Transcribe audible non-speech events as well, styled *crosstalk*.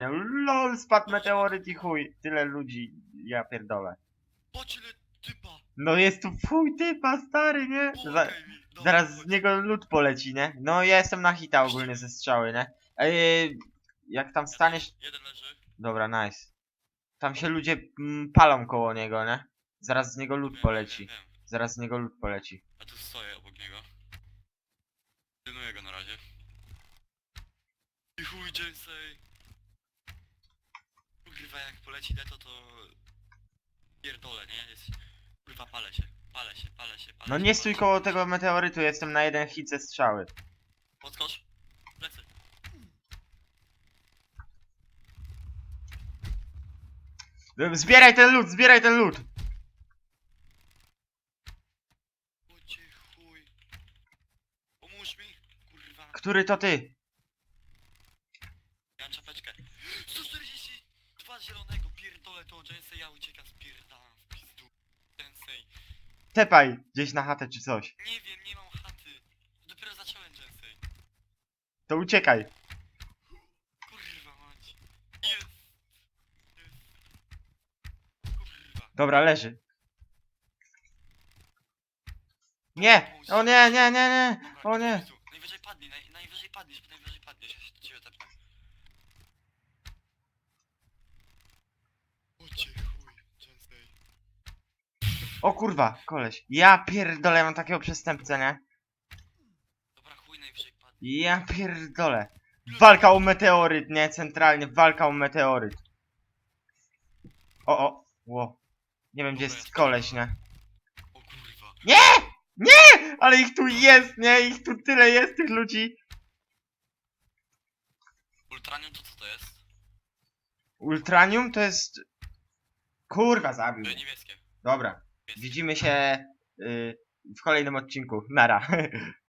LOL, spadł meteoryt i chuj. Tyle ludzi, ja pierdolę. Patrz ile typa! No jest tu fuj typa, stary, nie? Za, Pomagaj mi! Dobra, zaraz z chodź. niego lód poleci, nie? No ja jestem na hita ogólnie ze strzały, nie? Ej, jak tam staniesz... Jeden leży. Dobra, nice. Tam się ludzie mm, palą koło niego, nie? Zaraz z niego lód Wiem, poleci. Wiem, wiem. Zaraz z niego lód poleci. A tu stoję obok niego. Pilnuję go na razie. I chuj, Jensei! Kurwa, jak poleci leto, to... Pierdolę, nie? Jest... Kurwa, palę się, palę się, palę się, palę No się, nie palę stój się, koło tego meteorytu, jestem na jeden hit ze strzały. Podskocz. Plecy. Zbieraj ten lód, zbieraj ten lód! Chodźcie, chuj. Pomóż mi, kurwa. Który to ty? Ja mam czapeczkę. 142 zielonego, pierdolę to, Jensei, ja uciekam, spierdalam w pizdu. Jensei. Tepaj, gdzieś na chatę czy coś. Nie wiem, nie mam chaty. Dopiero zacząłem Jensei. To uciekaj. Kurwa mać. Jest. Jest. Kurwa. Dobra, leży. Nie! O nie, nie, nie, nie! O nie! Najwyżej padnij, naj, najwyżej padniesz, najwyżej padniesz, ja się do ciebie tepnę. Ocie chuj, Jensei. O kurwa, koleś. Ja pierdolę, mam takiego przestępcę, nie? Dobra, chuj, najwyżej padnij. Ja pierdolę. Walka o meteoryt, nie? Centralnie, walka o meteoryt. O, o, ło. Nie wiem, gdzie jest koleś, nie? O kurwa. Ale ich tu jest, nie? Ich tu tyle jest, tych ludzi. Ultranium to co to jest? Ultranium to jest... Kurwa, zabił. To mnie. niebieskie. Dobra, widzimy się y, w kolejnym odcinku. Nara. *laughs*